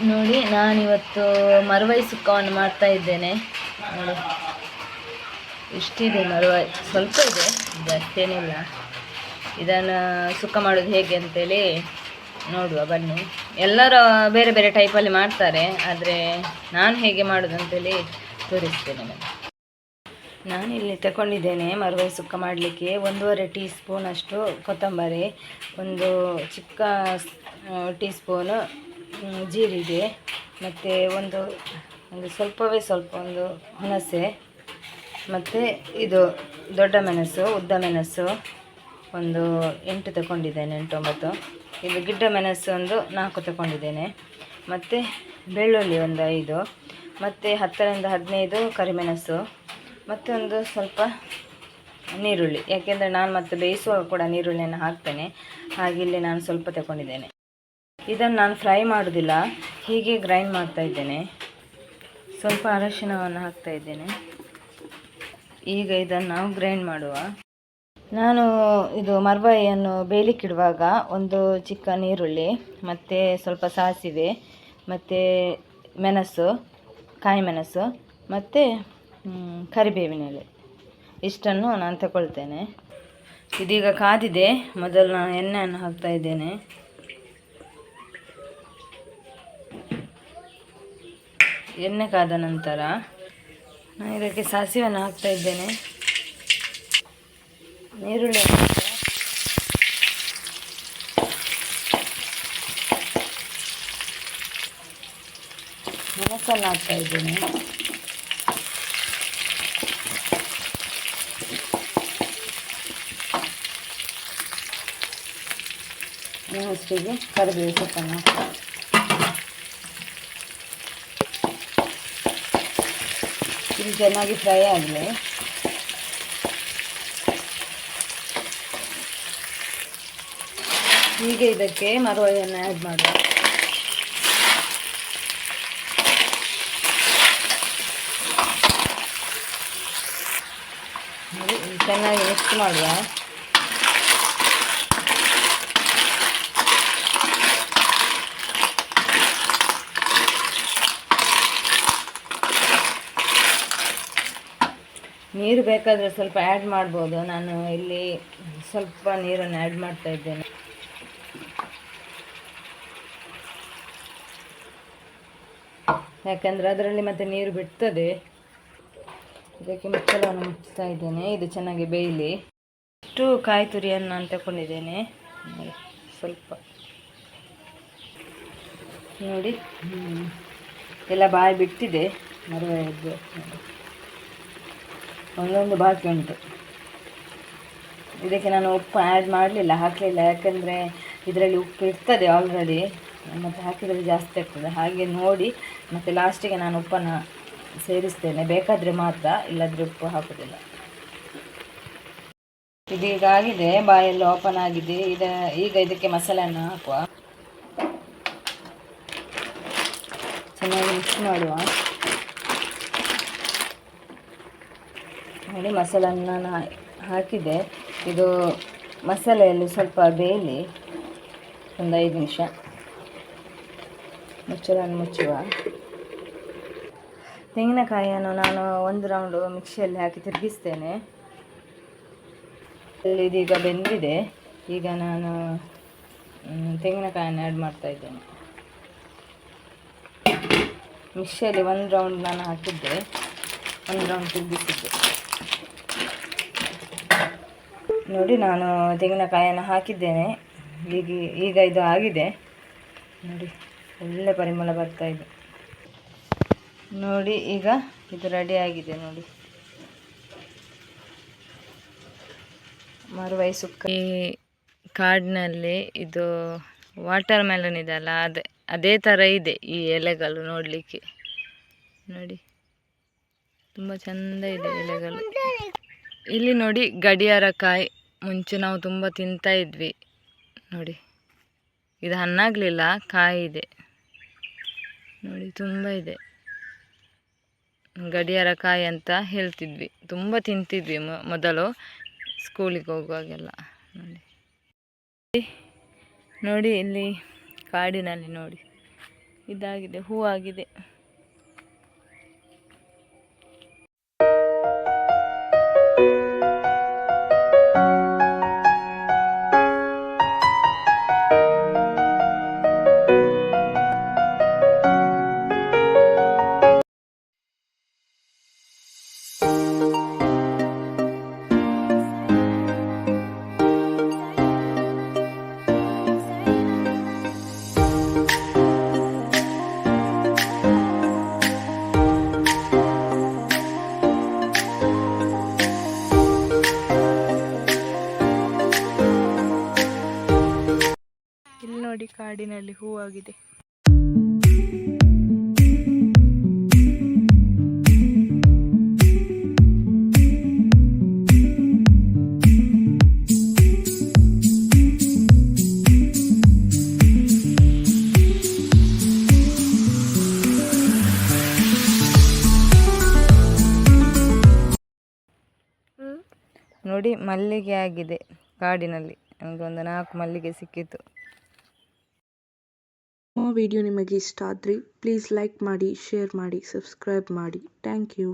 ನೋಡಿ, ನಾನಿವತ್ತು ಮರವೈ ಸುಕ್ಕವನ್ನು ಮಾಡ್ತಾ ಇದ್ದೇನೆ. ನೋಡಿ. ಇಷ್ಟಿದೆ ಮರವೈ, ಸ್ವಲ್ಪ ಇದೆ ಜಾಸ್ತಿ ಏನಿಲ್ಲ ಇದನ್ನು ಸುಕ್ಕ ಮಾಡೋದು ಹೇಗೆ ಅಂತೇಳಿ ನೋಡುವ, ಬನ್ನಿ. ಎಲ್ಲರೂ ಬೇರೆ ಬೇರೆ ಟೈಪಲ್ಲಿ ಮಾಡ್ತಾರೆ, ಆದರೆ ನಾನು ಹೇಗೆ ಮಾಡೋದು ಅಂತೇಳಿ ತೋರಿಸ್ತೇನೆ ನಾನು ನಾನಿಲ್ಲಿ ತಗೊಂಡಿದ್ದೇನೆ ಮರವೈ ಸುಕ್ಕ ಮಾಡಲಿಕ್ಕೆ. ಒಂದೂವರೆ ಟೀ ಸ್ಪೂನಷ್ಟು ಕೊತ್ತಂಬರಿ, ಒಂದು ಚಿಕ್ಕ ಟೀ ಸ್ಪೂನು ಜೀರಿಗೆ ಮತ್ತು ಒಂದು ಒಂದು ಸ್ವಲ್ಪವೇ ಸ್ವಲ್ಪ ಒಂದು ಹುಣಸೆ. ಮತ್ತು ಇದು ದೊಡ್ಡ ಮೆಣಸು, ಉದ್ದ ಮೆಣಸು. ಒಂದು ಎಂಟು ತಗೊಂಡಿದ್ದೇನೆ ಎಂಟು ಒಂಬತ್ತು ಇದು ಗಿಡ್ಡ ಮೆಣಸು ಒಂದು ನಾಲ್ಕು ತಗೊಂಡಿದ್ದೇನೆ. ಮತ್ತು ಬೆಳ್ಳುಳ್ಳಿ ಒಂದು ಐದು. ಮತ್ತು ಹತ್ತರಿಂದ ಹದಿನೈದು ಕರಿಮೆಣಸು. ಮತ್ತು ಒಂದು ಸ್ವಲ್ಪ ನೀರುಳ್ಳಿ. ಯಾಕೆಂದರೆ ನಾನು ಮತ್ತೆ ಬೇಯಿಸುವಾಗ ಕೂಡ ನೀರುಳ್ಳಿಯನ್ನು ಹಾಕ್ತೇನೆ. ಹಾಗೆ ಇಲ್ಲಿ ನಾನು ಸ್ವಲ್ಪ ತಗೊಂಡಿದ್ದೇನೆ. ಇದನ್ನು ನಾನು ಫ್ರೈ ಮಾಡೋದಿಲ್ಲ ಹೀಗೆ ಗ್ರೈಂಡ್ ಮಾಡ್ತಾ ಇದ್ದೇನೆ. ಸ್ವಲ್ಪ ಅರಶಿನವನ್ನು ಹಾಕ್ತಾ ಇದ್ದೇನೆ. ಈಗ ಇದನ್ನು ನಾವು ಗ್ರೈಂಡ್ ಮಾಡುವ. ನಾನು ಇದು ಮರಬಾಯಿಯನ್ನು ಬೇಯಲಿಕ್ಕಿಡುವಾಗ ಒಂದು ಚಿಕ್ಕ ನೀರುಳ್ಳಿ ಮತ್ತು ಸ್ವಲ್ಪ ಸಾಸಿವೆ ಮತ್ತು ಮೆಣಸು ಕಾಯಿ ಮೆಣಸು ಮತ್ತು ಮ್, ಕರಿಬೇವಿನ ಎಲೆ. ಇಷ್ಟನ್ನು ನಾನು ತಗೊಳ್ತೇನೆ ಇದೀಗ ಕಾದಿದೆ ಮೊದಲು ನಾನು ಎಣ್ಣೆಯನ್ನು ಹಾಕ್ತಾ ಇದ್ದೇನೆ. ಎಣ್ಣೆ ಕಾದ ನಂತರ ನಾನು ಇದಕ್ಕೆ ಸಾಸಿವೆಯನ್ನು ಹಾಕ್ತಾ ಇದ್ದೇನೆ. ನೀರುಳ್ಳಿ. ಮೆಣಸನ್ನು ಹಾಕ್ತಾ ಇದ್ದೇನೆ. ಇನ್ನಷ್ಟಿಗೆ ಕರಿಬೇವು ಸೊಪ್ಪನ್ನು ಇದು ಚೆನ್ನಾಗಿ ಫ್ರೈ ಆಗಲಿ ಹೀಗೆ ಇದಕ್ಕೆ ಮರವಳಿಯನ್ನು ಆ್ಯಡ್ ಮಾಡುವ. ಚೆನ್ನಾಗಿ ಮಿಕ್ಸ್ ಮಾಡುವ. ನೀರು ಬೇಕಾದರೆ ಸ್ವಲ್ಪ ಆ್ಯಡ್ ಮಾಡ್ಬೋದು. ನಾನು ಇಲ್ಲಿ ಸ್ವಲ್ಪ ನೀರನ್ನು ಆ್ಯಡ್ ಮಾಡ್ತಾ ಇದ್ದೇನೆ. ಯಾಕಂದರೆ ಅದರಲ್ಲಿ ಮತ್ತೆ ನೀರು ಬಿಡ್ತದೆ. ಇದಕ್ಕೆ ಮುಚ್ಚಳವನ್ನು ಮುಚ್ತಾ ಇದ್ದೇನೆ. ಇದು ಚೆನ್ನಾಗಿ ಬೇಯಲಿ. ಇಷ್ಟು ಕಾಯಿ ತುರಿಯನ್ನು ನಾನು ತಗೊಂಡಿದ್ದೇನೆ. ಸ್ವಲ್ಪ. ನೋಡಿ. ಎಲ್ಲ ಬಾಯಿ ಬಿಟ್ಟಿದೆ. ಮರವದ್ದು ಒಂದೊಂದು ಬಾಕಿ ಉಂಟು. ಇದಕ್ಕೆ ನಾನು ಉಪ್ಪು ಆ್ಯಡ್ ಮಾಡಲಿಲ್ಲ, ಹಾಕಲಿಲ್ಲ. ಯಾಕಂದರೆ ಇದರಲ್ಲಿ ಉಪ್ಪು ಇರ್ತದೆ ಆಲ್ರೆಡಿ ಮತ್ತು ಹಾಕಿದರೆ ಜಾಸ್ತಿ ಆಗ್ತದೆ. ಹಾಗೆ ನೋಡಿ ಮತ್ತು ಲಾಸ್ಟಿಗೆ ನಾನು ಉಪ್ಪನ್ನು ಸೇರಿಸ್ತೇನೆ. ಬೇಕಾದರೆ ಮಾತ್ರ, ಇಲ್ಲದ್ರೆ ಉಪ್ಪು ಹಾಕೋದಿಲ್ಲ. ಇದೀಗ ಆಗಿದೆ. ಬಾಯಲ್ಲಿ ಓಪನ್ ಆಗಿದೆ. ಇದ, ಈಗ ಇದಕ್ಕೆ ಮಸಾಲೆಯನ್ನು ಹಾಕುವ. ಚೆನ್ನಾಗಿ ಮಿಕ್ಸ್ ಮಾಡುವ. ನೋಡಿ ಮಸಾಲನ್ನು ನಾನು ಹಾಕಿದೆ. ಇದು ಮಸಾಲೆಯಲ್ಲಿ ಸ್ವಲ್ಪ ಬೇಯಲಿ. ಒಂದು ಐದು ನಿಮಿಷ. ಮುಚ್ಚಳನ್ನು ಮುಚ್ಚುವ. ತೆಂಗಿನಕಾಯಿಯನ್ನು ನಾನು ಒಂದು ರೌಂಡು ಮಿಕ್ಸಿಯಲ್ಲಿ ಹಾಕಿ ತಿರುಗಿಸ್ತೇನೆ. ಇದೀಗ ಬೆಂದಿದೆ. ಈಗ ನಾನು ತೆಂಗಿನಕಾಯನ್ನು ಆ್ಯಡ್ ಮಾಡ್ತಾ ಇದ್ದೇನೆ. ಮಿಕ್ಸಿಯಲ್ಲಿ ಒಂದು ರೌಂಡ್ ನಾನು ಹಾಕಿದ್ದೆ. ಒಂದು ರೌಂಡ್ ತಿರುಗಿಸಿದ್ದೆ. ನೋಡಿ, ನಾನು ತೆಂಗಿನಕಾಯನ್ನು ಹಾಕಿದ್ದೇನೆ. ಈಗ ಈಗ ಇದು ಆಗಿದೆ. ನೋಡಿ, ಒಳ್ಳೆ ಪರಿಮಳ ಬರ್ತಾ ಇದೆ. ನೋಡಿ, ಈಗ ಇದು ರೆಡಿ ಆಗಿದೆ ನೋಡಿ. ಮರುವೈ ಸುಕ್ಕ. ಈ ಕಾಡಿನಲ್ಲಿ ಇದು ವಾಟರ್ ಮೆಲನ್ ಇದೆಲ್ಲ ಅದೇ ಅದೇ ಥರ ಇದೆ ಈ ಎಲೆಗಳು ನೋಡಲಿಕ್ಕೆ. ನೋಡಿ. ತುಂಬ ಚೆಂದ ಇದೆ ಎಲೆಗಳು. ಇಲ್ಲಿ ನೋಡಿ ಗಡಿಯಾರ ಕಾಯಿ. ಮುಂಚೆ ನಾವು ತುಂಬ ತಿಂತಾ ಇದ್ವಿ. ನೋಡಿ, ಇದು ಹಣ್ಣಾಗಲಿಲ್ಲ, ಕಾಯಿ ಇದೆ. ನೋಡಿ, ತುಂಬ ಇದೆ. ಗಡಿಯಾರ ಕಾಯಿ ಅಂತ ಹೇಳ್ತಿದ್ವಿ. ತುಂಬ ತಿಂತಿದ್ವಿ ಮೊದಲು ಸ್ಕೂಲಿಗೆ ಹೋಗುವಾಗೆಲ್ಲ. ನೋಡಿ. ನೋಡಿ, ಇಲ್ಲಿ ಕಾಡಿನಲ್ಲಿ ನೋಡಿ. ಇದಾಗಿದೆ, ಹೂವಾಗಿದೆ. ಕಾಡಿನಲ್ಲಿ ಹೂವಾಗಿದೆ. ನೋಡಿ ಮಲ್ಲಿಗೆ ಆಗಿದೆ ಕಾಡಿನಲ್ಲಿ. ನಮಗೆ ಒಂದು ನಾಲ್ಕು ಮಲ್ಲಿಗೆ ಸಿಕ್ಕಿತು ವಿಡಿಯೋ ನಿಮಗೆ ಇಷ್ಟ ಆದರೆ ಪ್ಲೀಸ್ ಲೈಕ್ ಮಾಡಿ ಶೇರ್ ಮಾಡಿ ಸಬ್ಸ್ಕ್ರೈಬ್ ಮಾಡಿ. Thank you